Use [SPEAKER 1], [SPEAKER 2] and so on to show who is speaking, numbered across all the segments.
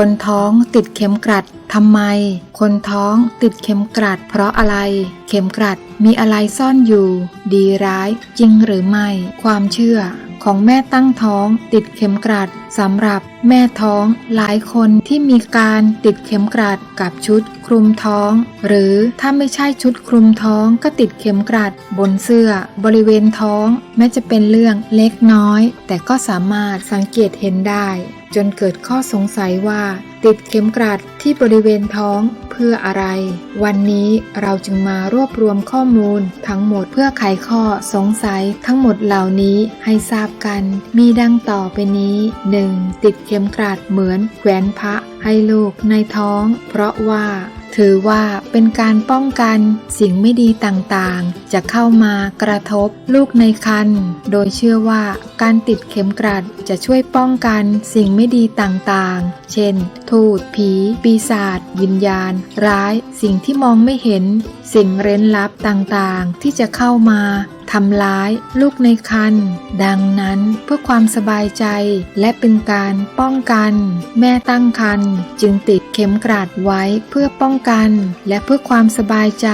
[SPEAKER 1] คนท้องติดเข็มกลัดทำไม คนท้องติดเข็มกลัด เพราะอะไร เข็มกลัดมีอะไรซ่อนอยู่ ดีร้ายจริงหรือไม่ ความเชื่อของแม่ตั้งท้องติดเข็มกลัดสำหรับแม่ท้องหลายคนที่มีการติดเข็มกลัดกับชุดคลุมท้อง หรือถ้าไม่ใช่ชุดคลุมท้องก็ติดเข็มกลัด บนเสื้อบริเวณท้อง แม้จะเป็นเรื่องเล็กน้อย แต่ก็สามารถสังเกตเห็นได้จนเกิดข้อสงสัยว่า ติดเข็มกลัดที่บริเวณท้องเพื่ออะไร วันนี้เราจึงมารวบรวมข้อมูล ทั้งหมดเพื่อไขข้อสงสัยทั้งหมดเหล่านี้ให้ทราบกัน มีดังต่อไปนี้ 1. ติดเข็มกลัดเหมือนแขวนพระให้ลูกในท้อง เพราะว่า ถือว่าเป็นการป้องกันสิ่งไม่ดีต่างๆ จะเข้ามากระทบลูกในครรภ์โดยเชื่อว่าการติดเข็มกลัดจะช่วยป้องกันสิ่งไม่ดีต่างๆ เช่น ทูตผี ปีศาจวิญญาณ ร้าย สิ่งที่มองไม่เห็น สิ่งเร้นลับต่างๆ ที่จะเข้ามา ทำร้ายลูกในครรภ์ดังนั้นเพื่อความสบายใจและเป็นการป้องกัน แม่ตั้งครรภ์จึงติดเข็มกลัดไว้เพื่อป้องกัน และเพื่อความสบายใจ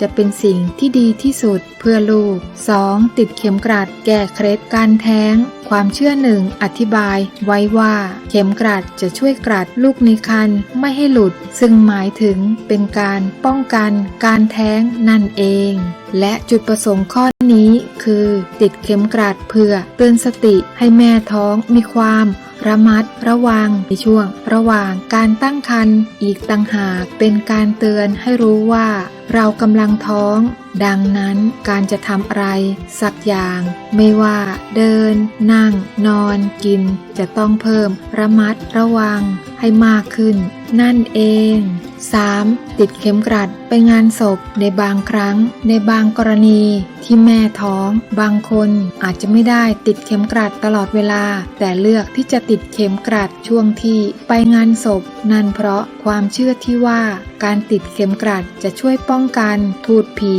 [SPEAKER 1] จะเป็นสิ่งที่ดีที่สุดเพื่อลูก 2. ติดเข็มกลัดแก้เคล็ดการแท้ง ความเชื่อหนึ่งอธิบายไว้ว่า เข็มกลัดจะช่วยกลัดลูกในครรภ์ไม่ให้หลุด ซึ่งหมายถึงเป็นการป้องกันการแท้งนั่นเอง และจุดประสงค์ข้อนี้คือ ติดเข็มกลัดเพื่อเตือนสติให้แม่ท้องมีความระมัดระวังในช่วง ระหว่างการตั้งครรภ์อีกต่างหากเป็นการเตือนให้รู้ว่า เรากำลังท้อง ดังนั้นการจะทำอะไร สักอย่าง ไม่ว่า เดิน นั่ง นอน กิน จะต้องเพิ่ม ระมัดระวัง ให้มากขึ้น นั่นเอง 3. ติดเข็มกลัดไปงานศพในบางครั้ง ในบางกรณีที่แม่ท้อง บางคนอาจจะไม่ได้ติดเข็มกลัดตลอดเวลา แต่เลือกที่จะติดเข็มกลัดช่วงที่ไปงานศพ นั่นเพราะความเชื่อที่ว่า การติดเข็มกลัดจะช่วยป้ององกัน ถูดผี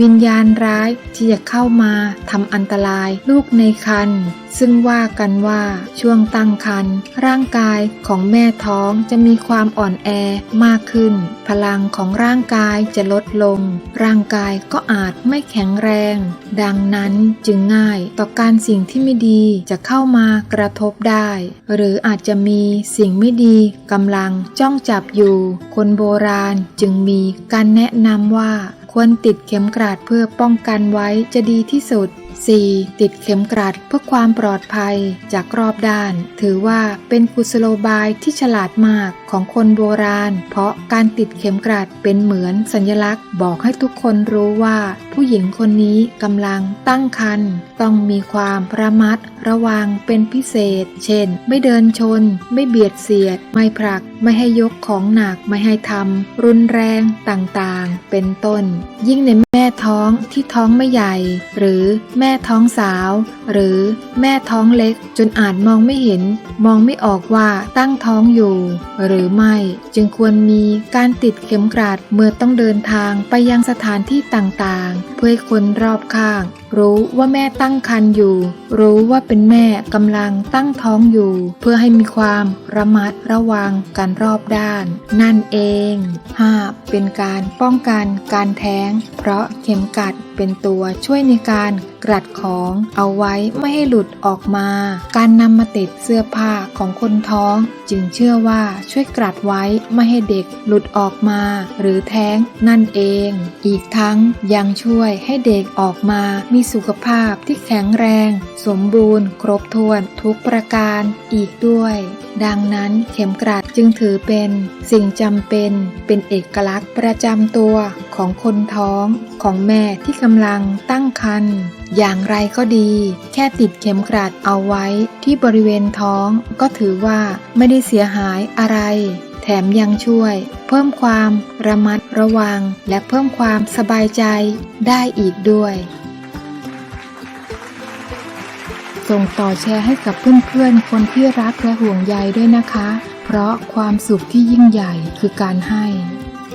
[SPEAKER 1] วิญญาณร้ายที่จะเข้ามาทำอันตราย ลูกในครรภ์ ซึ่งว่ากันว่าช่วงตั้งครรภ์ร่างกายของแม่ท้องจะมีความอ่อนแอมากขึ้น พลังของร่างกายจะลดลง ร่างกายก็อาจไม่แข็งแรง ดังนั้นจึงง่ายต่อการสิ่งที่ไม่ดีจะเข้ามากระทบได้ หรืออาจจะมีสิ่งไม่ดีกำลังจ้องจับอยู่ คนโบราณจึงมีการแนะนำว่าควรติดเข็มกลัดเพื่อป้องกันไว้จะดีที่สุด 4. ติดเข็มกลัดเพื่อความปลอดภัยจากรอบด้าน ถือว่าเป็นกุศโลบายที่ฉลาดมากของคนโบราณ เพราะการติดเข็มกลัดเป็นเหมือนสัญลักษณ์ บอกให้ทุกคนรู้ว่า ผู้หญิงคนนี้กำลังตั้งครรภ์ต้องมีความระมัดระวังเป็นพิเศษ เช่น ไม่เดินชน ไม่เบียดเสียด ไม่ผลัก ไม่ให้ยกของหนัก ไม่ให้ทำรุนแรงต่างๆ เป็นต้น ยิ่งในแม่ท้องที่ท้องไม่ใหญ่ หรือแม่ท้องสาว หรือแม่ท้องเล็กจนอาจมองไม่เห็น มองไม่ออกว่าตั้งท้องอยู่ หรือไม่จึงควรมีการติดเข็มกลัดเมื่อต้องเดินทางไปยังสถานที่ต่างๆ เพื่อให้คนรอบข้าง รู้ว่าแม่ตั้งครรภ์อยู่ รู้ว่าเป็นแม่กำลังตั้งท้องอยู่ เพื่อให้มีความระมัดระวังกันรอบด้าน นั่นเอง 5. เป็นการป้องกันการแท้ง เพราะเข็มกัดเป็นตัวช่วยในการ กลัดของเอาไว้ไม่ให้หลุดออกมา การนำมาติดเสื้อผ้าของคนท้อง จึงเชื่อว่าช่วยกลัดไว้ไม่ให้เด็กหลุดออกมา หรือแท้งนั่นเอง อีกทั้งยังช่วยให้เด็กออกมา มีสุขภาพที่แข็งแรง สมบูรณ์ ครบถ้วนทุกประการอีกด้วย ดังนั้นเข็มกลัดจึงถือเป็นสิ่งจำเป็นเป็นเอกลักษณ์ประจำตัว ของคนท้องของแม่ที่กำลังตั้งครรภ์อย่างไรก็ดี แค่ติดเข็มกลัดเอาไว้ที่บริเวณท้องก็ถือว่าไม่ได้เสียหายอะไร แถมยังช่วย เพิ่มความระมัดระวัง และเพิ่มความสบายใจได้อีกด้วยส่งต่อแชร์ให้กับเพื่อนๆ คนที่รักและห่วงใยด้วยนะคะ เพราะความสุขที่ยิ่งใหญ่คือการให้